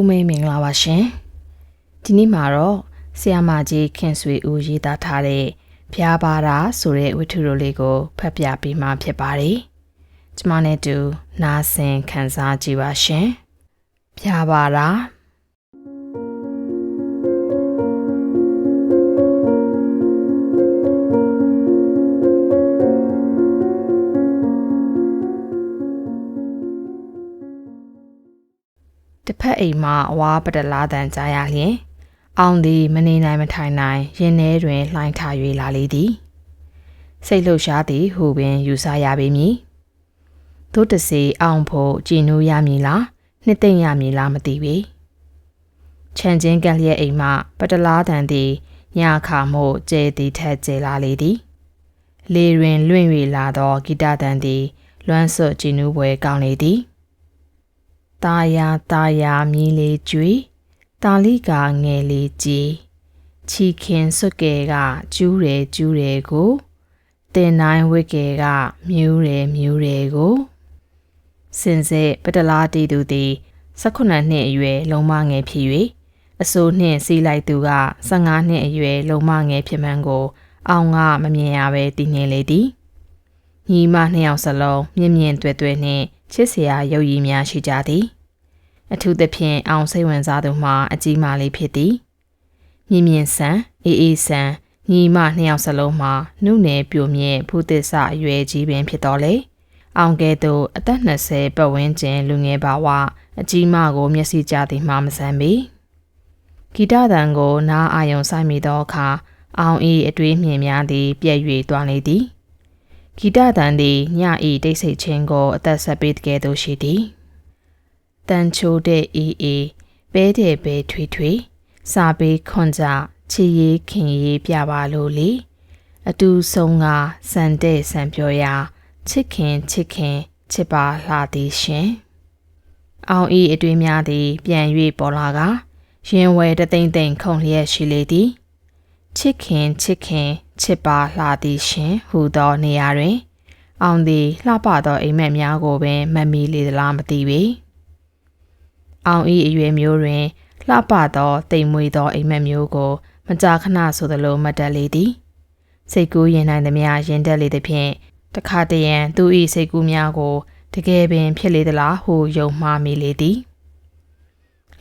လုံးပဲမင်္ဂလာပါရှင်ဒီနေ့မှာတော့ဆီယာမာကြီးခင်ဆွေဦးရေးသားထားတဲ့ဖျားပါတာဆိုတဲ့ဝတ္ထုတို့လေးကိုဖတ်ပြပေးမှာဖြစ်ပါတယ်ကျမနဲ့တူနားဆင်ခံစားကြည့်ပါရှင်ဖျားပါတာ ဖက်အိမ်မှာအဝါပတလားတန်ကြားရလျင် အောင်သည်မနေနိုင်မထိုင်နိုင်ရင်ထဲတွင်လှိုင်းထ၍လာလေသည်စိတ်လှုပ်ရှားသည်ဟုပင်ယူဆရပေမည်သို့တစေအောင်ဖို့ကြည်နူးရမည်လားနှစ်သိမ့်ရမည်လားမသိပေချန်ချင်းကလျက်အိမ်မှပတလားတန်သည်ညခါမှုကျဲသည်ထက်ကျဲလာလေသည်လေတွင်လွင့်၍လာသောဂီတတန်သည်လွမ်းဆွကြည်နူးပွဲကောင်းလေသည် ตาယာตาယာမြည်လေးကျွေတာလိကာငယ်လေးကြီးချီခင်စွတ်ကဲကကျူးတယ်ကျူးတယ်ကိုတင်နိုင်ဝိကေကမြူးတယ်မြူးတယ်ကိုစင်စစ်ပတလားတီသူသည်18နှစ်အရွယ်လုံမငယ်ဖြစ်၍အစိုးနှင့်စီးလိုက်သူက15နှစ်အရွယ်လုံမငယ်ဖြစ်မှန်းကို အောင်ကမမြင်ရပဲတည်နေလေသည်ညီမနှစ်ယောက်စလုံးမြင့်မြင့်တွေ့တွေ့နှင့် ချစ်စရာရုပ်ရည်များရှိကြသည်အထူးသဖြင့်အောင်စိတ်ဝင်စားသူမှာအကြီးမားလေးဖြစ်သည်မြင့်မြင့်ဆန်အေးအေးဆန်ညီမနှစ်ယောက်စလုံးမှာနှုနယ်ပြိုမြင့်ဖူးသစ္စာအရွယ်ကြီးပင်ဖြစ်တော်လေအောင်ကဲ့သို့အသက်20ပတ်ဝန်းကျင်လူငယ်ပါဝအကြီးမကိုမျက်စိကျသည်မှမဆန်ပေဂီတတန်ကိုနားအာယုံဆိုင်မိသောအခါအောင်ဤအတွေးမြင်များသည်ပြည့်၍သွားလေသည် ဂီတတန်သည်ညဤတိတ်ဆိတ်ခြင်းကိုအသက်ဆက်ပေးတကယ်သို့ရှိသည်တန်ချိုတဲ့အေးအေးပဲတဲ့ပဲထွေထွေစာပေးခွန်ကြချီရေးခင်ရေးပြပါလို့လေအတူဆုံးကစံတဲ့စံပြောရာချစ်ခင်ချစ်ခင်ချစ်ပါလှသည်ရှင်အောင်ဤအတွေ့များသည် ပြန်၍ပေါ်လာကရင်ဝဲတသိမ့်သိမ့်ခုံလျက်ရှိလေသည်ချစ်ခင်ချစ်ခင် ချစ်ပါလှသည်ရှင်ဟူသောနေရာတွင် အောင်သည်လှပသောအိမ်မက်များကိုပင်မမီလေသလားမသိပေအောင်ဤအရွယ်မျိုးတွင်လှပသောတိမ်မွေသောအိမ်မက်မျိုးကို မကြာခဏဆိုသလိုမတ်တက်လေသည်စိတ်ကူးရင်နိုင်သမျှရင်တက်လေသဖြင့်တခါတရံသူ၏စိတ်ကူးများကိုတကယ်ပင်ဖြစ်လေသလားဟုယုံမှားမိလေသည်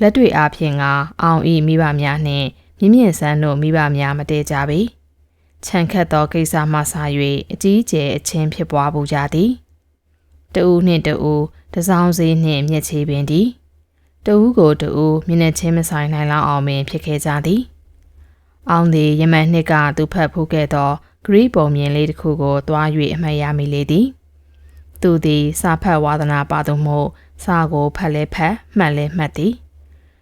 လက်တွေ့အားဖြင့်ကအောင်ဤမိဘများနှင့်မြင့်မြင့်ဆန်းတို့မိဘများမတည့်ကြပေ ခြံခတ်သောကိစ္စမှဆာ၍အကြီးကျယ်အချင်းဖြစ်ပွားပူကြသည်တဦးနှင့်တဦးတစောင်းစည်းနှင့်မျက်ခြေပင်သည်တဦးကိုတဦးမျက်နှာချင်းမဆိုင်နိုင်လောက်အောင်ပင်ဖြစ်ခဲ့ကြသည်အောင်သည်ယမန်နှစ်ကသူဖတ်ဖူးခဲ့သောဂရိပုံမြင်လေးတစ်ခုကိုတွား၍အမှတ်ရမိလေသည်သူသည်စာဖတ်ဝါသနာပါသူမို့စာကိုဖတ်လဲဖတ်မှတ်လဲမှတ်သည်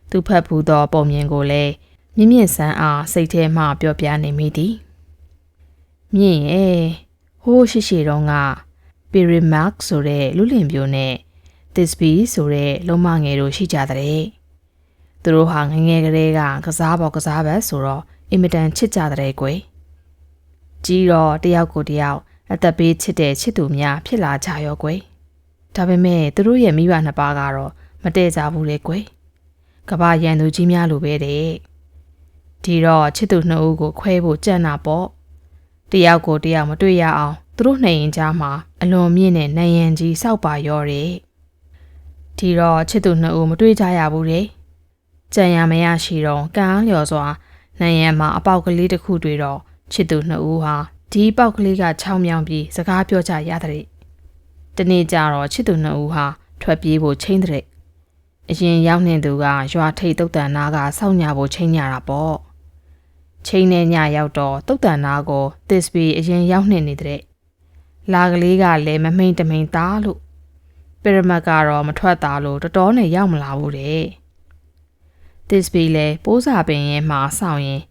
သူဖတ်ဖူးသောပုံမြင်ကိုလည်းမြင့်မြင့်ဆန်းအားစိတ်ထဲမှပြောပြနေမိသည် မြင့်ရဲ့ဟိုးရှိရှိတုန်းကပီရီမတ်ဆိုတဲ့လူလင်ပြိုနဲ့သစ်ဘီဆိုတဲ့လုံးမငယ်တို့ရှိကြတဲ့သူတို့ဟာငငယ်ကလေးကကစားပေါ်ကစားဘက်ဆိုတော့အင်မတန်ချစ်ကြတဲ့ကွယ်ကြီးတော့တယောက်ကိုတယောက်အသက်ပေးချစ်တဲ့ချစ်သူများဖြစ်လာကြရောကွယ်ဒါပေမဲ့သူတို့ရဲ့မိဘနှစ်ပါးကတော့မတည့်ကြဘူးလေကွယ်ကဘာရန်သူကြီးများလိုပဲတဲ့ဒီတော့ချစ်သူနှစ်ဦးကိုခွဲဖို့ကြံ့တာပေါ့ တယောက်ကိုတယောက်မတွေ့ရအောင်သူတို့နှိမ်ရင်ကြားမှာအလွန်မြင့်တဲ့နယံကြီးစောက်ပါရောတဲ့ဒီတော့ချစ်သူနှစ်ဦးမတွေ့ကြရဘူးတဲ့ကြံရမရရှိတော့ကံအားလျော်စွာနယံမှာအပေါက်ကလေးတစ်ခုတွေ့တော့ချစ်သူနှစ်ဦးဟာဒီပေါက်ကလေးကချောင်းမြောင်ပြီးစကားပြောကြရတဲ့တနေ့ကျတော့ချစ်သူနှစ်ဦးဟာထွက်ပြေးဖို့ချိန်တဲ့အရင်ရောက်နေသူကရွာထိတ်တုတ်တန်နာကစောင့်ညာဖို့ချိန်ညာတာပေါ့ ချိန်နဲ့ညရောက်တော့တုတ်တန်နာကိုသစ်ပီအရင်ရောက်နေနေတဲ့လာကလေးကလည်းမမိန်တမိန်သားလို့ပရမတ်ကတော့မထွက်သားလို့တော်တော်နဲ့ရောက်မလာဘူးတဲ့သစ်ပီလည်းပိုးစာပင်ရဲ့မှာစောင့်ရင်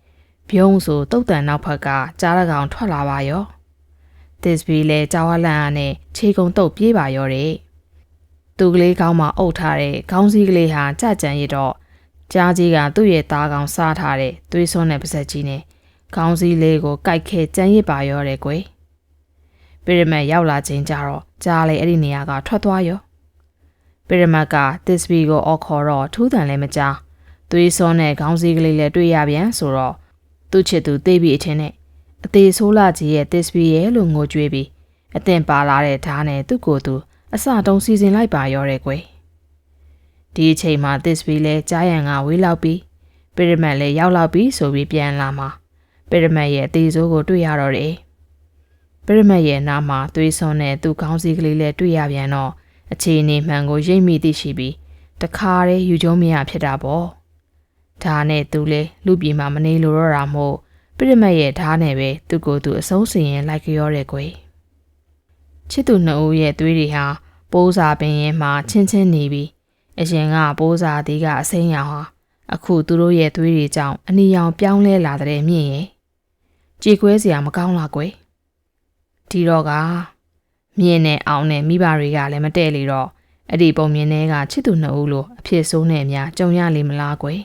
ပြုံးဆိုတုတ်တန်နောက်ဖက်ကကြားရကောင်ထွက်လာပါရောသစ်ပီလည်းကြောက်ဝလန့်အားနဲ့ခြေကုံတုတ်ပြေးပါရောတဲ့သူကလေးကောင်းမှအုပ်ထားတဲ့ခေါင်းစည်းကလေးဟာကြကြံရတော့ ကြားကြီးကသူ့ရဲ့သားကောင်စားထားတဲ့သွေးစွန်းတဲ့ပါဇက်ကြီးနဲ့ခေါင်းစည်းလေးကိုကြိုက်ခဲကြမ်းရစ်ပါရောတဲ့ကွယ်ပရမတ်ရောက်လာခြင်းကြတော့ကြားလေအဲ့ဒီနေရာကထွက်သွားရောပရမတ်ကတစ်စပီကိုအော်ခေါ်တော့ထူးတန်လည်းမကြားသွေးစောနဲ့ခေါင်းစည်းကလေးလည်းတွေ့ရပြန်ဆိုတော့သူ့ချစ်သူသိပြီအထင်နဲ့အသေးဆိုးလာကြီးရဲ့တစ်စပီရဲ့လို့ငိုကြွေးပြီးအသင်ပါလာတဲ့ဓာတ်နဲ့သူ့ကိုယ်သူအစတုံးစီစဉ်လိုက်ပါရောတဲ့ကွယ် ဒီအချိန်မှာတစ်စပီလည်းကြားရန်ကဝေးလောက်ပြီးပရမတ်လည်းရောက်လောက်ပြီးဆိုပြီးပြန်လာမှာပရမတ်ရဲ့အသေးဆိုးကိုတွေ့ရတော့တယ်ပရမတ်ရဲ့နားမှာသွေးစွန်းနဲ့သူ့ခေါင်းစည်းကလေးလည်းတွေ့ရပြန်တော့အခြေအနေမှန်ကိုရိပ်မိသိရှိပြီးတခါတည်းယူကျုံးမရဖြစ်တာပေါ့ဒါနဲ့သူလဲလူပြည်မှာမနေလို့တော့တာမို့ပြိမတ်ရဲ့ဓာတ်နဲ့ပဲသူ့ကိုယ်သူအဆုံးစီရင်လိုက်ကြောတဲ့ကွယ်ချစ်သူနှစ်ဦးရဲ့သွေးတွေဟာပိုးစာပင်ရင်မှချင်းချင်းနေပြီး အရင်ကပိုးစာသေးကအစိမ်းရောင်ဟာအခုသူတို့ရဲ့သွေးတွေကြောင့်အနီရောင်ပြောင်းလဲလာတဲ့မြင့်ရဲ့ကြေကွဲစရာမကောင်းလားကွယ်ဒီတော့ကမြင့်နဲ့အောင်နဲ့မိဘတွေကလည်းမတည့်လေတော့အဲ့ဒီပုံမြင်တွေကချစ်သူနှစ်ဦးလိုအဖြစ်ဆိုးနဲ့အများကြုံရလိမ့်မလားကွယ်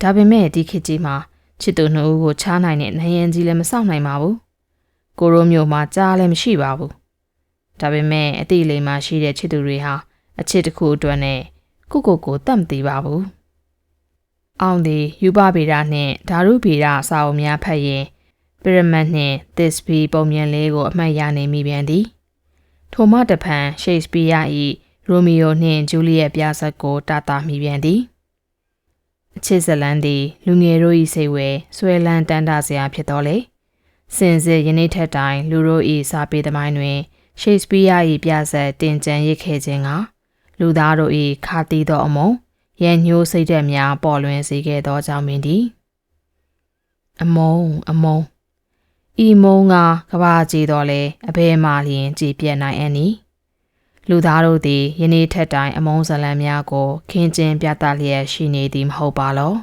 ဒါပေမဲ့ဒီခေတ်ကြီးမှာချစ်သူနှစ်ဦးကိုချားနိုင်တဲ့နယံကြီးလည်းမစောင့်နိုင်ပါဘူးကိုရိုမျိုးမှာကြားလည်းမရှိပါဘူးဒါပေမဲ့အတိလေးမှာရှိတဲ့ချစ်သူတွေဟာ အချစ်တစ်ခုအတွက်နဲ့ကိုကိုကိုတတ်မသိပါဘူးအောင်ဒီယူပဗေဒနဲ့ဓာရုဗေဒအစာအုပ်များဖတ်ရင်ပရမတ်နှင့်သစ်စပီပုံမြင်လေးကိုအမှတ်ရနေမိပြန်သည်ထိုမှတဖန်ရှိတ်စပီးယား၏ရိုမီယိုနှင့်ဂျူလီယက်ပြဆက်ကိုတာတာမိပြန်သည်အချစ်ဇလန်သည်လူငယ်တို့၏စိတ်ဝဲဆွဲလန်းတန်းတာစရာဖြစ်တော်လေစင်စစ်ယနေ့ထက်တိုင်လူတို့၏စာပေသမိုင်းတွင်ရှိတ်စပီးယား၏ပြဆက်တင်ကြံရစ်ခဲ့ခြင်းက လူသားတို့၏ခါတီးသောအမုံရန်ညှိုးစိတ်ဓာတ်များပေါ်လွင်စေခဲ့သောကြောင့်ပင်သည်အမုံအမုံဤမုံကကဘာကြည်တော်လဲအဘဲမှလျင်ကြည်ပြတ်နိုင်အန်နီလူသားတို့သည်ယနေ့ထက်တိုင်အမုံဇလံများကိုခင်းကျင်းပြသလျက်ရှိနေသည်မဟုတ်ပါလော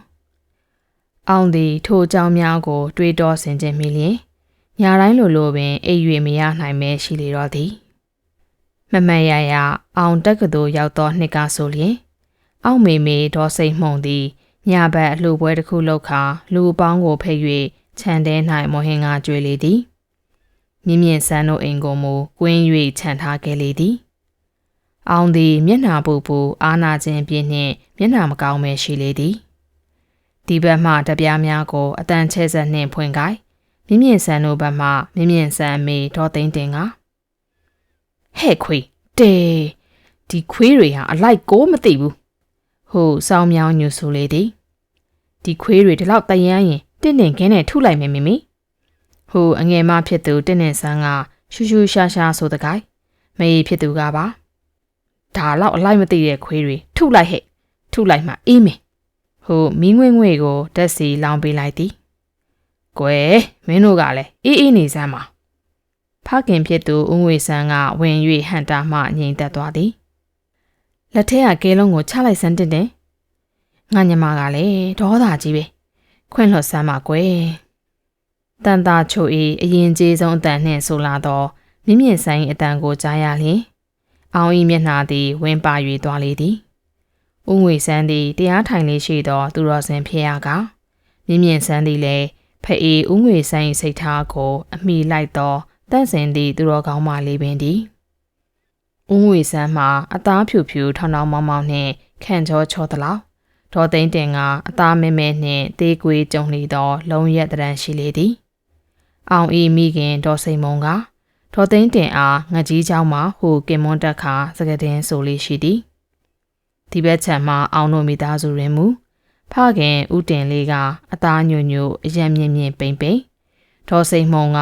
အောင်သည်ထိုအကြောင်းများကို တွေးတောဆင်ခြင်မိလျင်ညာတိုင်းလိုလိုပင်အိပ်၍မရနိုင်မဲရှိလေတော့သည် မမန်ရရအောင်တက်ကတူရောက်သောနှစ်ကဆိုလျင် အောက်မေမေဒေါ်စိတ်မှုန်သည်ညဘက်အလှပွဲတစ်ခုလောက်ခါလူအပေါင်းကိုဖိတ်၍ခြံထဲ၌မော်ဟင်ကကျွေလေသည်မြင့်မြင့်ဆန်းတို့အိမ်ကိုမူကွင်း၍ခြံထားခဲ့လေသည်အောင်သည်မျက်နှာပူပူအာနာခြင်းပြင်းနှင့်မျက်နှာမကောင်းပဲရှိလေသည်ဒီဘက်မှတပြားများကိုအတန်ချဲဆက်နှင့်ဖွင့်ကိုက်မြင့်မြင့်ဆန်းတို့ဘက်မှမြင့်မြင့်ဆန်းမေဒေါ်သိန်းတင်က ဟဲ့ခွေတေဒီခွေးတွေဟာအလိုက်ကိုမသိဘူးဟုစောင်းမြောင်းညူဆိုလေသည်ဒီခွေးတွေဒီလောက်တယမ်းရင်တင့်တင်ခင်းနဲ့ထုလိုက်မယ်မိမိဟိုအငယ်မဖြစ်သူတင့်တင်ဆန်းကရှူရှူရှာရှာဆိုတကိုင်းမေးဖြစ်သူကပါဒါတော့အလိုက်မသိတဲ့ခွေးတွေထုလိုက်ဟဲ့ထုလိုက်မှအေးမယ်ဟိုမီးငွေ့ငွေ့ကိုတက်စီလောင်းပေးလိုက်သည်ကွယ်မင်းတို့ကလည်းအေးအေးနေစမ်းပါ ဖခင်ဖြစ်သူဦးငွေဆန်းကဝင်၍ဟန်တာမှငြိမ်သက်သွားသည်လက်ထက်ကကဲလုံးကိုချလိုက်စမ်းတင်တယ်ငါညမကလည်းဒေါသကြီးပဲခွင့်လွှတ်စမ်းပါကွယ်တန်တာချို၏အရင်ကျေးဆုံးအတန်နှင့်ဆိုလာသောမြင့်မြင့်ဆိုင်အတန်ကိုကြားရလျင်အောင်ဤမျက်နှာသည်ဝင်းပါ၍သွားလေသည်ဥငွေဆန်းသည်တရားထိုင်လေးရှိသော သူတော်စင်ဖြစ်ရကမြင့်မြင့်ဆန်းသည်လည်းဖအေးဥငွေဆိုင်စိတ်ထားကို အမိလိုက်သော တန့်စင်သည့်သူတော်ကောင်းမလေးပင်သည်ဥငွေဆန်းမှာအသားဖြူဖြူထောင်ထောင်မောင်းမောင်းနှင့်ခန့်ချောချောသလောက်ဒေါ်သိန်းတင်ကအသားမဲမဲနှင့်တေးကွေးကြုံလီသော လုံးရက်တရန်ရှိလေသည်အောင်ဤမိခင်ဒေါ်စိန်မုံကဒေါ်သိန်းတင်အားငကြီးเจ้าမှဟိုကင်မွန်တက်ခါစကတင်ဆိုလေးရှိသည်ဒီဘက်ခြံမှာအောင်တို့မိသားစုတွင်မူဖခင်ဦးတင်လေးကအသားညိုညိုအယံမြင့်မြင့်ပိန်ပိန်ဒေါ်စိန်မုံက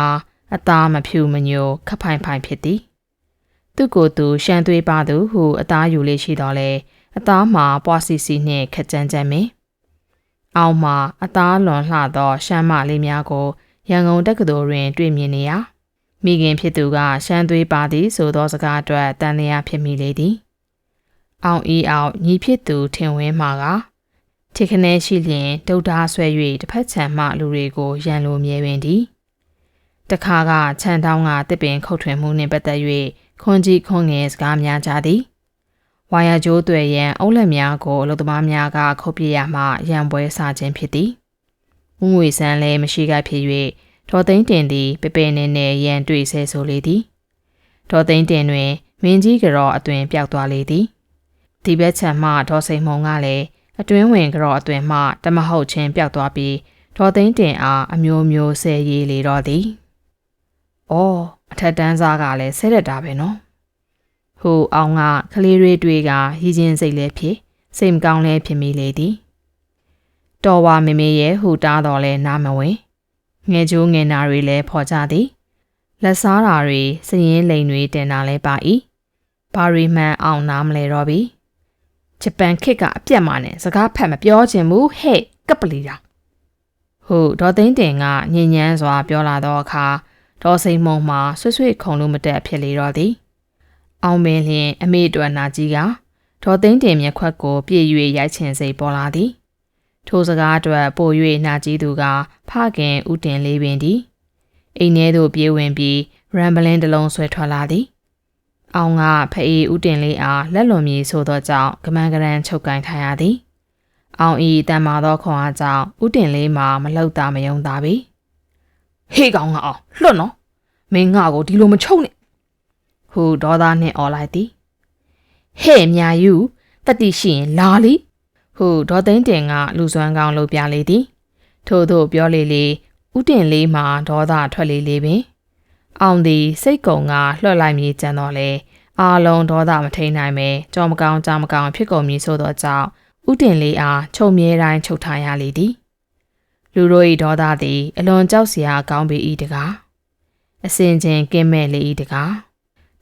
အသားမဖြူမညိုခပ်ဖိုင်ဖိုင်ဖြစ်သည်သူ့ကိုယ်သူရှမ်းသွေးပါသူဟုအသားယူလေးရှိတော်လဲအသားမှာပွားစီစီနှင့်ခက်ကြမ်းကြမ်းမင်အောက်မှာအသားလွန်လှသောရှမ်းမလေးများကိုရန်ကုန်တက္ကသိုလ်တွင် တွေ့မြင်နေရာမိခင်ဖြစ်သူကရှမ်းသွေးပါသည်ဆိုသောစကားအတွက်တန်လျာဖြစ်မိလေသည်အောင်ဤအောင်ညီဖြစ်သူထင်ဝင်းမှာကထိခနဲရှိလျင်ဒုတ်သားဆွဲ၍တစ်ဖက်ခြံမှလူတွေကိုရန်လိုမြဲပင်သည် တခါကခြံတောင်းကတစ်ပင်ခုတ်ထွင်မှုနှင့်ပတ်သက်၍ခွန်ကြီးခွန်ငယ်စကားများကြသည်ဝါယာကျိုးတွေရန်အုပ်လက်များကိုအလုသမားများကခုတ်ပြရမှရန်ပွဲစားခြင်းဖြစ်သည်။ဦးငွေဆန်းလည်းမရှိကဖြစ်၍ဒေါ်သိန်းတင်သည်ပေပေနဲ့နဲ့ရန်တွေ့ဆဲဆိုလေသည်။ဒေါ်သိန်းတင်တွင်မင်းကြီးကတော့အသွင်ပြောက်သွားလေသည်ဒီဘက်ခြမ်းမှဒေါ်စိန်မုံကလည်းအတွင်းဝင်ကြောအသွင်မှတမဟုတ်ချင်းပြောက်သွားပြီးဒေါ်သိန်းတင်အားအမျိုးမျိုးဆဲရေးလေတော့သည်။ အော်အထက်တန်းစားကလည်းဆဲရက်တာပဲနော်။ဟိုအောင်ကကလေးတွေတွေ့ကရည်ချင်းစိတ်လည်းဖြစ်စိတ်မကောင်းလည်းဖြစ်မိလေသည်။တော်ဝါမေမေရဲ့ဟူတားတော်လဲနားမဝင်။ငယ်ကျိုးငယ်နာတွေလည်းဖော်ကြသည်။လက်စားတာတွေစရင်လိန်တွေတင်တာလဲပါ၏။ဘာရီမှန်အောင်နားမလဲတော့ပြီ။ဂျပန်ခေတ်ကအပြတ်မှနဲ့စကားဖတ်မပြောချင်ဘူးဟဲ့ကပ်ပလီတာဟုတ်ဒေါ်သိန်းတင်ကညဉ့်ညမ်းစွာပြောလာတော့အခါ ဒေါ်စိန်မုံမှာဆွဆွခုံလို့မတက်ဖြစ်လေတော့သည်အောင်မင်းလျင်အမေအတွက်နာကြီးကဒေါ်သိန်းတင်မျက်ခွက်ကိုပြည့်၍ရိုက်ချင်စိတ်ပေါ်လာသည်ထိုစကားအတွက်ပို၍နာကြီးသူကဖခင်ဥတင်လေးပင်သည်အိမ်ထဲသို့ပြေးဝင်ပြီးရမ်ဘလင်းတစ်လုံးဆွဲထွက်လာသည်အောင်ကဖအေးဥတင်လေးအားလက်လွန်မြေဆိုသောကြောင့်ကမန်းကရန်ချုပ်ကင်ထားရသည်အောင်ဤတန်မာသောခွန်အားကြောင့်ဥတင်လေးမှာမလှုပ်တာမယုံတာပြီ ဟေးကောင်ကအောင်လွတ်နော်မင်းငါကိုဒီလိုမချုပ်နဲ့ဟူဒေါသနှင့်អော်လိုက်သည်ဟဲ့မြာယူတတိရှိရင်လာလီဟူဒေါ်သိန်းတင်ကလူစွမ်းကောင်းလုပ်ပြလေသည် ထို့သို့ပြောလေလေဥတင်လေးမှာဒေါသထွက်လေလေပင် အောင်သည်စိတ်ကုံကလွှတ်လိုက်မြေကြံတော့လေအားလုံးဒေါသမထိန်နိုင်ပဲကြောမကောင်းကြောမကောင်းဖြစ်ကုန်မည်ဆိုသောကြောင့်ဥတင်လေးအားချုပ်မြဲတိုင်းချုပ်ထားရလေသည် လူတို့၏ဒေါသသည် အလွန်ကြောက်စရာကောင်းပေ၏တကားအစင်ချင်းကင်းမဲ့လေ၏တကား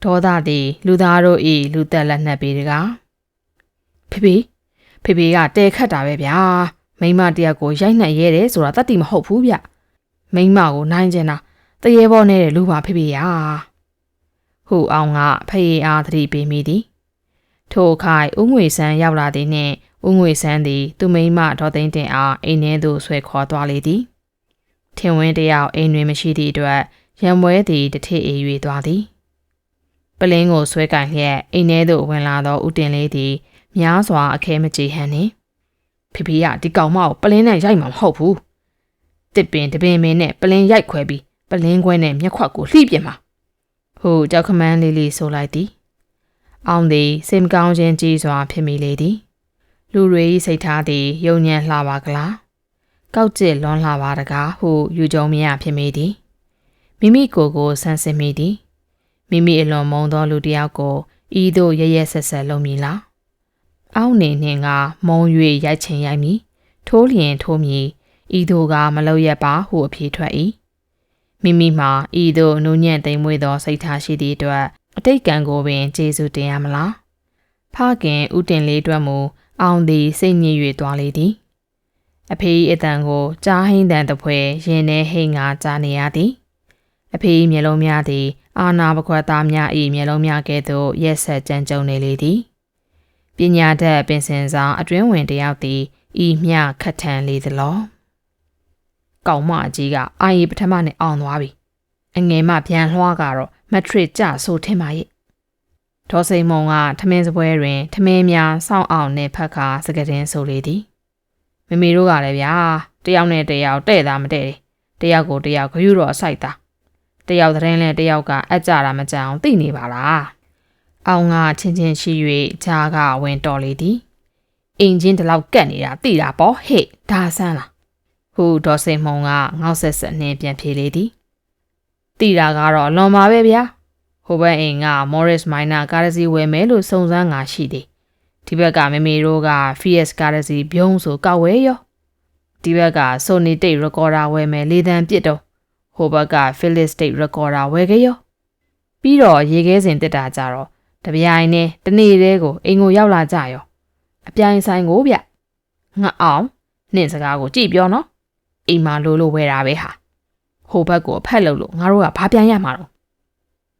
ဒေါသသည် လူသားတို့၏လူသက်လက်နက်ပေတကားဖေဖေဖေဖေကတဲခတ်တာပဲဗျာမိမတယောက်ကိုရိုက်နှက်ရဲတယ်ဆိုတာတတ်တိမဟုတ်ဘူးဗျမိမကိုနိုင်ကျင်တာတရေဘောနေတဲ့လူပါဖေဖေရာဟူအောင်ကဖေးအားသတိပေးမိသည်ထို့ခိုင်ဥငွေဆန်းရောက်လာသည်နှင့် ဦးငွေဆန်းသည် သူမိန်းမဒေါ်သိန်းတင်အားအိမ်ထဲသို့ဆွဲခေါ်သွားလေသည်ထင်ဝင်းတယောက်အိမ်တွင်မရှိသည့်အတွက်ရံပွဲသည်တထစ်အေး၍သွားသည်ပလင်းကိုဆွဲကင်လျက်အိမ်ထဲသို့ဝင်လာသောဦးတင်လေးသည်များစွာအခဲမကြေဟန်နှင့်ဖေဖေကဒီကောင်မကိုပလင်းနဲ့ရိုက်မှာမဟုတ်ဘူးတစ်ပင်တပင်မင်းနဲ့ပလင်းရိုက်ခွဲပြီးပလင်းခွဲနဲ့မျက်ခွက်ကိုလှိပြစ်မှာဟိုကြောက်ခမန်းလေးလေးဆိုလိုက်သည်အောင်သည်စိတ်မကောင်းခြင်းကြီးစွာဖြစ်မိလေသည် လူတွေ၏စိတ်ထားသည်ယုံညံ့လှပါကလားကောက်ကျစ်လွန်လှပါတကားဟုယူကြုံမရဖြစ်မိသည်မိမိကိုယ်ကိုဆန်းစစ်မိသည်မိမိအလွန်မုန်းသောလူတစ်ယောက်ကိုဤသို့ရရဆက်ဆက်လုပ်မည်လားအောင်းနေနှင်ကမုံ၍ရိုက်ချင်ရိုက်မည်ထိုးလျင်ထိုးမည်ဤသို့ကမလုပ်ရပါဟုအဖြေထွက်၏မိမိမှာဤသို့နူးညံ့သိမ်မွေ့သောစိတ်ထားရှိသည့်အတွက်အတိတ်ကံကိုပင်ကျေစုတင်ရမလားဖခင်ဥတင်လေးအတွက်မူ အောင်သည်စိတ်ညစ်၍သွားလေသည်အဖေ၏အတန်ကိုကြားဟိန်းတန်တပွဲရင်ထဲဟိန်းငါကြားနေရသည်အဖေ၏မျက်လုံးများသည်အာနာပခွက်သားများ၏မျက်လုံးများကဲ့သို့ရက်ဆက်ကြမ်းကြုံနေလေသည်ပညာတတ်ပင်စင်ဆောင်အတွင်းဝင်တယောက်သည်ဤမျှခတ်ထန်လေသလောကောင်မကြီးကအာရီပထမနဲ့အောင်သွားပြီအငယ်မပြန်လွှားကတော့မက်ထရစ်ကြဆိုထင်ပါရဲ့ ဒေါ်စိန်မုံကထမင်းစပွဲတွင်ထမင်းများစောင့်အောင်နဲ့ဖက်ခါစကတင်ဆိုလေသည်မမေတို့ကလည်းဗျာတယောက်နဲ့တယောက်တဲ့တာမတဲ့တယောက်ကိုတယောက်ဂရုတော်စိုက်တာတယောက်သတင်းလဲတယောက်ကအကြတာမကြအောင်သိနေပါလားအောင်ကချင်းချင်းရှိ၍ဂျာကဝင်တော်လေသည်အင်ဂျင်တလောက်ကတ်နေတာသိတာပေါ့ဟဲ့ဒါဆန်းလားဟူဒေါ်စိန်မုံကငေါက်ဆက်ဆက်နှင်းပြန်ဖြေလေသည်သိတာကတော့လွန်ပါပဲဗျာ ဟိုဘက်အိမ်က Morris Minor ကားတစ်စီးဝယ်မယ်လို့စုံစမ်းငါရှိတယ်ဒီဘက်ကမေမေတို့က Fiat ကားတစ်စီးပြုံးဆိုကောက်ဝဲရောဒီဘက်က Sony Tape Recorder ဝယ်မယ်လေတံပစ်တော့ဟိုဘက်က Philips Tape Recorder ဝယ်ကြရောပြီးတော့ရေခဲစင်တက်တာကြတော့တပြိုင်နဲ့တနေ့တည်းကိုအိမ်ကိုရောက်လာကြရောအပြိုင်ဆိုင်ကိုဗျငါအောင်နင့်စကားကိုကြည့်ပြောနော်အိမ်မှာလိုလိုဝယ်တာပဲဟာဟိုဘက်ကိုအဖက်လို့လို့ငါတို့ကဘာပြန်ရမှာတော့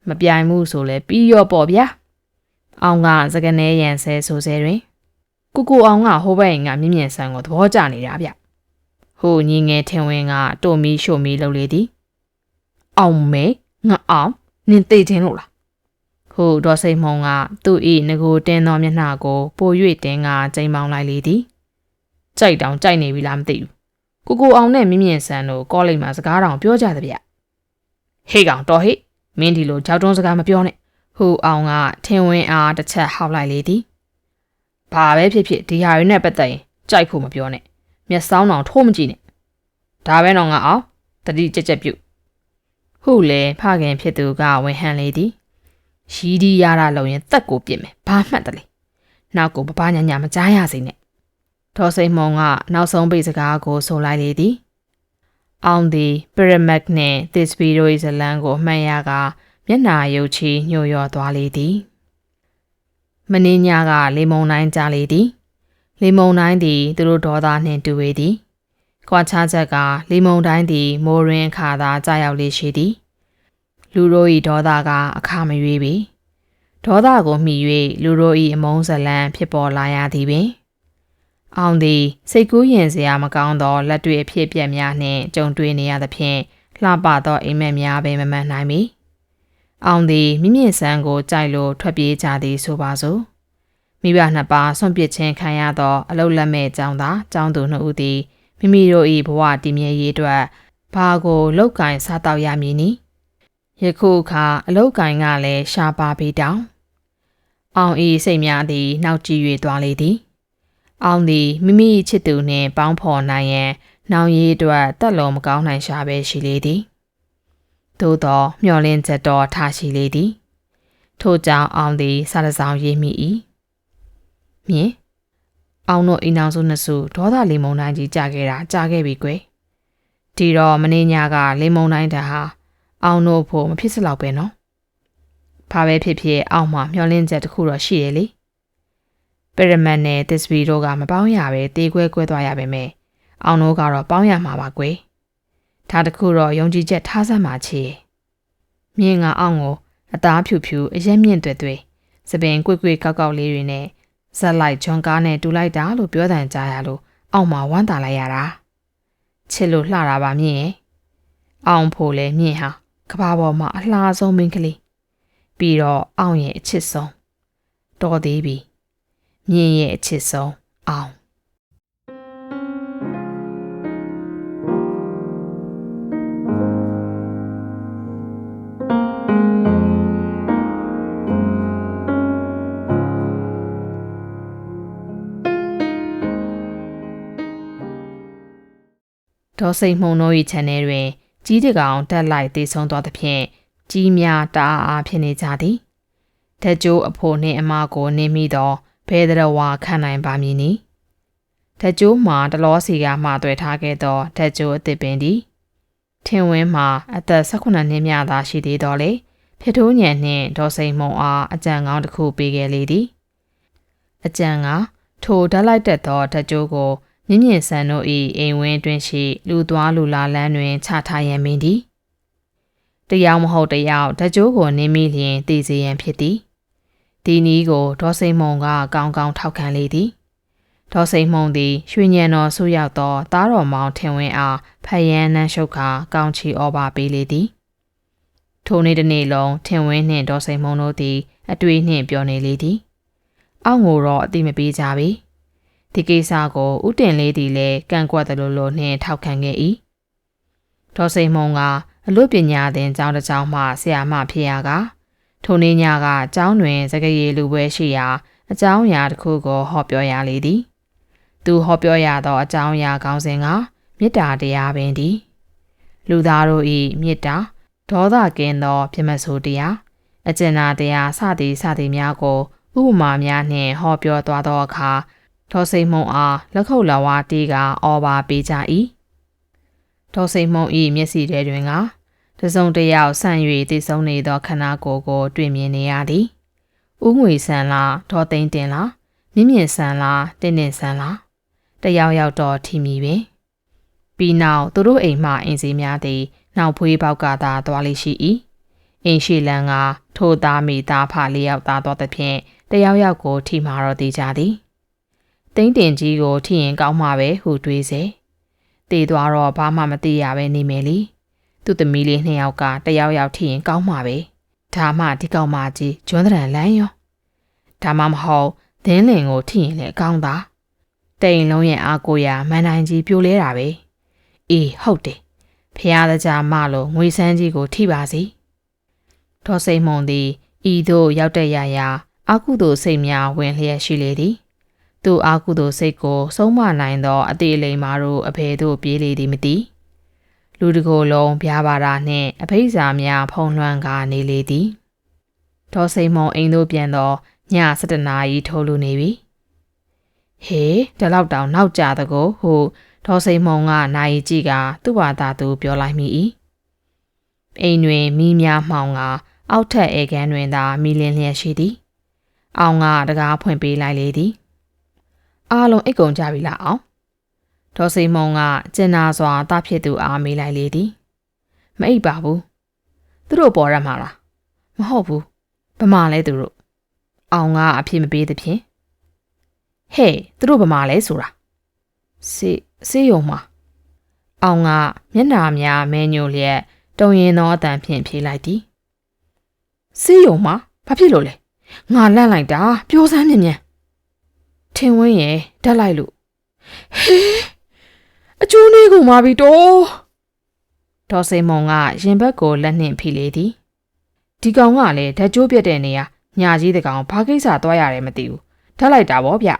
မပြိုင်မှုဆိုလဲပြီးရော့ပေါ့ဗျာအောင်ကစကနေရန်ဆဲဆိုဆဲတွင်ကုကူအောင်ကဟိုဘက်အိမ်ကမြင့်မြင့်ဆန်းကိုသဘောကျနေတာဗျဟိုညီငယ်ထင်ဝင်ကတိုမီရှိုမီလှုပ်လေသည်အောင်မဲငါအောင်နင်သိတင်လို့လားဟိုဒေါ်စိန်မုံကသူ့ဤငကိုတင်းသောမျက်နှာကိုပို၍တင်းကကျိန်ပေါင်းလိုက်လေသည်ကြိုက်တောင်ကြိုက်နေပြီလားမသိဘူးကိုကိုအောင်နဲ့မြင့်မြင့်ဆန်းတို့ကောလိပ်မှာစကားတောင်ပြောကြသဗျဟေးကောင်တော်ဟေ့ မင်းဒီလိုကြောက်တွန်းစကားမပြောနဲ့ဟဟူအောင်ကထင်ဝင်းအားတစ်ချက်ဟောက်လိုက်လေသည်ဘာပဲဖြစ်ဖြစ်ဒီဟာတွေနဲ့ပတ်သက်ရင်ကြိုက်ဖို့မပြောနဲ့မျက်စောင်းတောင်ထိုးမကြည့်နဲ့ဒါပဲတော့ငါအောင်တတိကြက်ကြက်ပြုတ်ဟုလေဖခင်ဖြစ်သူကဝင်ဟန်လေသည်ရီးဒီရတာလုံရင်တက်ကိုပြစ်မယ်ဘာမှတ်တလေနောက်ကိုပပညာညာမကြားရစေနဲ့ဒေါ်စိန်မုံကနောက်ဆုံးပိတ်စကားကိုဆိုလိုက်လေသည် အောင်သည်ပရမက်နှင့်သစ်စပီတို့၏ဇလံကိုအမှန်ရကမျက်နာရုပ်ချီညှို့ရော်သွားလေသည်မင်းညကလေမုံတိုင်းကြားလေသည်လေမုံတိုင်းသည်သူတို့ဒေါသနှင့်တူဝေသည်ကွာခြားချက်ကလေမုံတိုင်းသည်မိုးရင်းခါသာကြာရောက်လေရှိသည်လူတို့၏ဒေါသကအခမရွေးပေဒေါသကိုမှီ၍လူတို့၏အမုန်းဇလံဖြစ်ပေါ်လာရသည်ပင် အောင်သည်စိတ်ကူးရင်စရာမကောင်းသောလက်တွေ့အဖြစ်အပျက်များနှင့်ကြုံတွေ့နေရသဖြင့်လှပသောအိမ်မက်များပင်မမှန်နိုင်မီအောင်သည်မိမြင့်ဆန်းကိုကြိုက်လို့ထွက်ပြေးကြသည်ဆိုပါစို့မိဘနှစ်ပါးဆွန့်ပစ်ခြင်းခံရသောအလုတ်လက်မဲ့ចောင်းသားចောင်းသူနှစ်ဦးသည်မိမိတို့၏ဘဝတည်မြဲရေးအတွက်ဘာကိုလောက်ကင်စားတော့ရမည်နီယခုအခါအလောက်ကင်ကလည်းရှားပါပေတောင်အောင်ဤစိတ်များသည် နောက်ကြည့်၍သွားလေသည် အောင်သည်မိမိချစ်သူနှင့်ပေါင်းဖော်နိုင်ရန်နောင်ရည်အတွက်တက်လုံးမကောင်းနိုင်ရှာပဲရှိလေသည်သို့သောမျောလင်းချက်တော်ထားရှိလေသည် ထို့ကြောင့်အောင်သည်စားတစောင်းရေးမိ၏မြင်အောင်တို့အိမ်အောင်စုနှစ်စုဒေါသလီမုန်တိုင်းကြီးကြာခဲ့တာကြာခဲ့ပြီကွယ်ဒီတော့မင်းညကလီမုန်တိုင်းတဟာအောင်တို့ဖို့မဖြစ်စလောက်ပဲနော်ဘာပဲဖြစ်ဖြစ်အောင်မှမျောလင်းချက်တစ်ခုတော့ရှိရလေ ပရမတ်နဲ့သစ်စပီတို့ကမပေါင်းရပဲတေးခွဲခွဲသွားရပါမယ်အောင်တို့ကတော့ပေါင်းရမှာပါကွယ်ဒါတခုတော့ယုံကြည်ချက်ထားစမ်းပါချေမြင်းကအောင်ကိုအသားဖြူဖြူအရက်မြင့်တွေ့တွေ့စပင်ကွေ့ကွေ့ကောက်ကောက်လေးတွေနဲ့ဇက်လိုက်ဂျွန်ကားနဲ့တူလိုက်တာလို့ပြောတဲ့ကြားရလို့အောင်မှာဝမ်းသာလိုက်ရတာချစ်လို့လှတာပါမြင့်ရဲ့အောင်ဖို့လဲမြင့်ဟာကဘာပေါ်မှာအလှဆုံးမင်းကလေးပြီးတော့အောင်ရဲ့အချစ်ဆုံးတော်သေးပြီ မြင့်ရဲ့အချစ်ဆုံးအောင်ဒေါ်စိန်မှုံတို့၏ channel တွင်ကြီးတကောင်တက်လိုက်တည်ဆုံးသွားသဖြင့်ကြီးများတအားအားဖြစ်နေကြသည်။တက်ကျိုးအဖို့နှင့်အမကိုနင်းမိသော ဘဲတရဝါခံနိုင်ပါမည်နီ။တက်ကျိုးမှာတလောစီကမှတွေ့ထားခဲ့သောတက်ကျိုးအသစ်ပင်သည်ထင်ဝင်းမှာအသက်18နှစ်မြသာရှိသေးတော်လေဖြစ်ထိုးညံနှင့်ဒေါ်စိန်မုံအားအကြံကောင်းတစ်ခုပေးခဲ့လေသည်။အကြံကထိုဓာတ်လိုက်တက်သောတက်ကျိုးကိုမြင့်မြင့်ဆန်တို့၏အိမ်ဝင်းတွင်ရှိလူသွားလူလာလမ်းတွင်ချထားရန်မင်းသည်တယောက်မဟုတ်တယောက်ဓကြိုးကိုနင်းမိလျင်တည်စေရန်ဖြစ်သည် ဒီနီးကိုဒေါ်စိန်မုံကကောင်းကောင်းထောက်ခံလေသည်ဒေါ်စိန်မုံသည်ရွှေညံတော်ဆူရောက်သောသားတော်မောင်ထင်ဝင်းအားဖယန်းနှန်းရှုပ်ခါကောင်းချီဩဘာပေးလေသည်ထိုနေ့တစ်နေ့လုံးထင်ဝင်းနှင့်ဒေါ်စိန်မုံတို့သည် အတွေ့နှင့်ပြောနေလေသည်အောက်ငိုတော့အတိမပေးကြပေ။ဒီကိစ္စကိုဥတင်လေးသည်လည်းကန့်ကွက်တယ်လို့လို့နှင်းထောက်ခံခဲ့၏ဒေါ်စိန်မုံကအလို့ပညာသင်ကျောင်းတစ်ကျောင်းမှဆရာမဖြစ်ရက ထိုနေ့ညကကျောင်းတွင်စကရေလူပွဲရှိရာအကြောင်းအရာတစ်ခုကိုဟောပြောရလေသည်သူဟောပြောရသောအကြောင်းအရာကောင်းစဉ်ကမေတ္တာတရားပင်သည်လူသားတို့၏မေတ္တာဒေါသကင်းသောပြမဆိုတရားအကျဉ်းနာတရားစသည်စသည်များကိုဥပမာများနှင့်ဟောပြောသွားသောအခါဒေါ်စိန်မုံအားလက်ခုပ်လာဝါတီးကအော်ပါပေးကြ၏ဒေါ်စိန်မုံ၏မျက်စိထဲတွင်က တစုံတယောက်ဆန့်၍တည်ဆုံနေသောခန္ဓာကိုယ်ကို တွေ့မြင်နေရသည်ဥငွေဆန်လားဒေါ်သိန်းတင်လားမြင့်မြင့်ဆန်လားတင်းတင်းဆန်လားတယောက်ယောက်တော့ထီမီပင်ပြီးနောက်သူတို့အိမ်မှအင်းစီများသည်နောက်ဖွေးပေါက်ကသာသွားလိရှိ၏အင်းရှိလန်ကထိုသားမိသားဖလေးယောက်သားတော်သဖြင့်တယောက်ယောက်ကိုထိမာတော့သေးကြသည်တိမ့်တင်ကြီးကိုထိရင်ကောင်းမှာပဲဟုတွေးစေ။တည်သွားတော့ဘာမှမသိရပဲနေမယ်လေ။ သူ့သမီးလေးနှစ်ယောက်ကတယောက်ယောက်ထိရင်ကောင်းမှာပဲ။ဒါမှဒီကောင်မကြီးကျွမ်းတရံလန်းရော။ဒါမှမဟုတ်ဒင်းလင်ကိုထိရင်လည်းအကောင်းသာ။တိန်လုံးရဲ့အားကိုရမန်တိုင်းကြီးပြိုလဲတာပဲ။အေးဟုတ်တယ်။ဖះသကြားမလို့ငွေစမ်းကြီးကိုထိပါစီ။ဒေါ်စိန်မုံသည်ဤဤသို့ရောက်တဲ့ရာရာအာကုသိုလ်စိတ်များဝင်လျက်ရှိလေသည်သူအာကုသိုလ်စိတ်ကိုဆုံးမနိုင်သောအသေးလိမ်မာတို့အဖေတို့ပြေးလေသည်မသိ လူတကိုယ်လုံးပြားပါတာနှင့်အဖိစာများဖုံလွှမ်းကာနေလေသည်ဒေါ်စိန်မုံအိမ်သို့ပြန်သောည7နာရီထိုးလူနေပြီဟေးဒီလောက်တောင်နောက်ကြတကောဟုဒေါ်စိန်မုံကနိုင်ကြည့်ကသူ့ဘာသာသူပြောလိုက်မိ၏အိမ်တွင်မိများမှောင်ကအောက်ထက်အေကန်တွင်သာမိလင်းလျက်ရှိသည်။အောင်ကတကားဖွင့်ပေးလိုက်လေသည်။အားလုံးအိတ်ကုန်ကြပြီလားအောင်။ ဒေါ်စိန်မုံကကျင်နာစွာတာဖြစ်သူအားမေးလိုက်လေသည်။မအိပ်ပါဘူး။သူတို့ပေါ်ရမှာလား။မဟုတ်ဘူး။ဗမာလဲသူတို့။အောင်ကအဖြစ်မပေးသဖြင့်ဟဲ့သူတို့ဗမာလဲဆိုတာ။စေးစေးယုံမှာအောင်ကမျက်နာများမဲညိုလျက်တုံရင်သောအတန်ဖြင့်ဖြေလိုက်သည်စီးယုံမှာဘာဖြစ်လို့လဲငါလန့်လိုက်တာ ပြောစမ်းမြင်မြန်ထင်ဝင်းရဲ့တက်လိုက်လို့ဟေး အကျိုးလေးကုန်ပါပြီတော့ဒေါ်စိန်မုံကရင်ဘက်ကိုလက်နှင့်ဖိလေသည်ဒီကောင်ကလည်းဓာတ်ကြိုးပြက်တဲ့နေရာညာကြီးတကောင်ဘာကိစ္စသွားရတယ်မသိဘူးထက်လိုက်တာဗောဗျ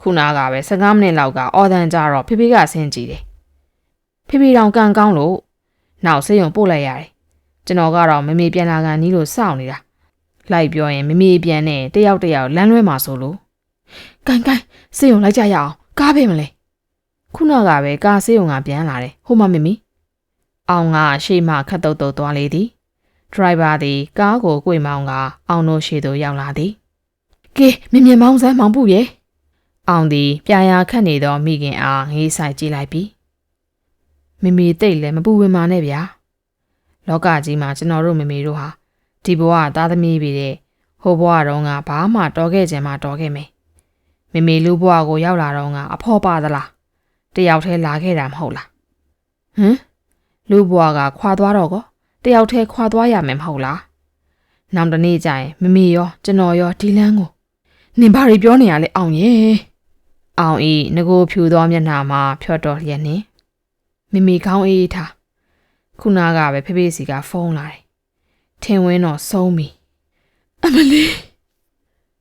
ခုနကပဲ15မိနစ်လောက်ကအော်တန်ကြတော့ဖေဖေကဆင်းကြည့်တယ်ဖေဖေတောင်ကန်ကောင်းလို့နောက်ဆေးရုံပို့လိုက်ရတယ်ကျွန်တော်ကတော့မမေပြန်လာကန်နီးလို့စောင့်နေတာလိုက်ပြောရင်မမေပြန်နဲ့တယောက်တယောက်လမ်းလွဲမှာဆိုလို့ကန်ကန်ဆေးရုံလိုက်ကြရအောင်ကားပေးမလဲ ခုနကပဲကားဆေးရုံကပြန်လာတယ်ဟိုမမမီအောင်ကရှေ့မှခတ်တုတ်တုတ်သွားလေသည်ဒရိုက်ဘာသည်ကားကိုကိုွေမောင်းကအောင်တို့ရှေ့သို့ရောက်လာသည်ကဲမြင်မြင်မောင်းစမ်းမောင်းပုရဲ့အောင်သည်ပြာရာခတ်နေသောမိခင်အားငေးဆိုင်ကြည့်လိုက်ပြီးမမေတိတ်လည်းမပူဝင်ပါနဲ့ဗျာလောကကြီးမှာကျွန်တော်တို့မမေတို့ဟာဒီဘဝသားသမီးပြီးတဲ့ဟိုဘဝတုန်းကဘာမှတော်ခဲ့ခြင်းမှတော်ခဲ့မယ်မမေလူဘဝကိုရောက်လာတော့ကအဖော်ပါသလား တယောက်တည်းလာခဲ့တာမဟုတ်လားဟမ်လူဘဝကခွာသွားတော့ကောတယောက်တည်းခွာသွားရမယ်မဟုတ်လားနောက်တနေ့ကျရင်မမေရောကျွန်တော်ရောဒီလန်းကိုနင်ဘာတွေပြောနေရလဲအောင်ရဲ့အောင်ဤငကိုဖြူသောမျက်နှာမှာဖြော့တော်လျက်နှင့်မိမိခေါင်းအေးထားခုနကပဲဖေဖေစီကဖုန်းလာတယ်ထင်ဝင်းတော့ဆုံးပြီအမလီ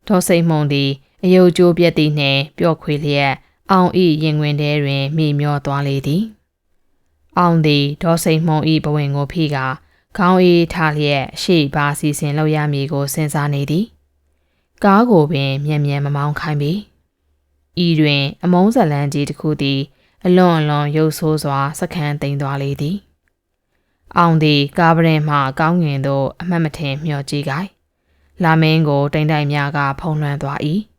ဒေါ်စိန်မုံဒီအယုတ်ကျိုးပြက်သည်နှင့်ပျော့ခွေလျက် အောင်ဤရင်ဝင်ထဲတွင်မိမျောသွားလေသည်အောင်သည်ဒေါ်စိန်မုံဤဘဝင်ကိုဖိကခေါင်းအေးထားလျက်ရှေ့ပါစီစဉ်လောက်ရမည်ကိုစဉ်းစားနေသည်ကားကိုပင်မြန်မြန်မမောင်းခိုင်းပြီဤတွင် အမုန်းဇလန်းကြီးတစ်ခုသည် အလွန်အလွန်ရုပ်ဆိုးစွာစခန်းသိမ်းသွားလေသည်အောင်သည်ကားပရင်မှကောင်းငင်သို့အမှတ်မထင်မျှော်ကြည့်ကြ။လာမင်းကိုတိမ်တိုင်များကဖုံးလွှမ်းသွား၏။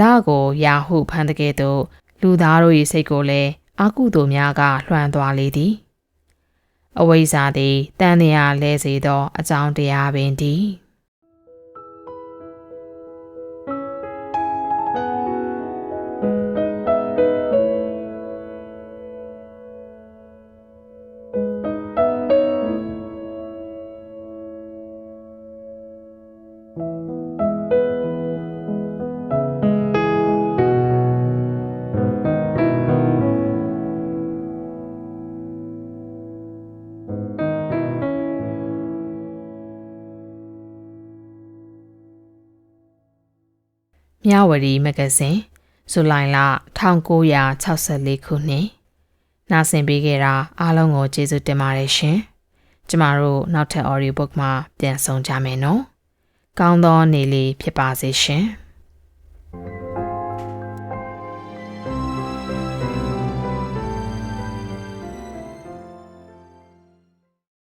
လာကိုရာဟုဖန်တကယ်သို့လူသားတို့၏စိတ်ကိုလည်းအာကုသိုလ်များကလွှမ်းသွားလေသည်။အဝိဇ္ဇာသည်တန်တရားလဲစေသောအကြောင်းတရားပင်တည်း မြဝတီမဂ္ဂဇင်းဇူလိုင်လ1964ခုနှစ်နားဆင်ပေးခဲ့တာအားလုံးကိုကျေးဇူးတင်ပါတယ်ရှင်ကျမတို့နောက်ထပ် audio book မှာပြန်ဆောင်ကြမယ်နော်ကောင်းသောနေ့လေးဖြစ်ပါစေရှင်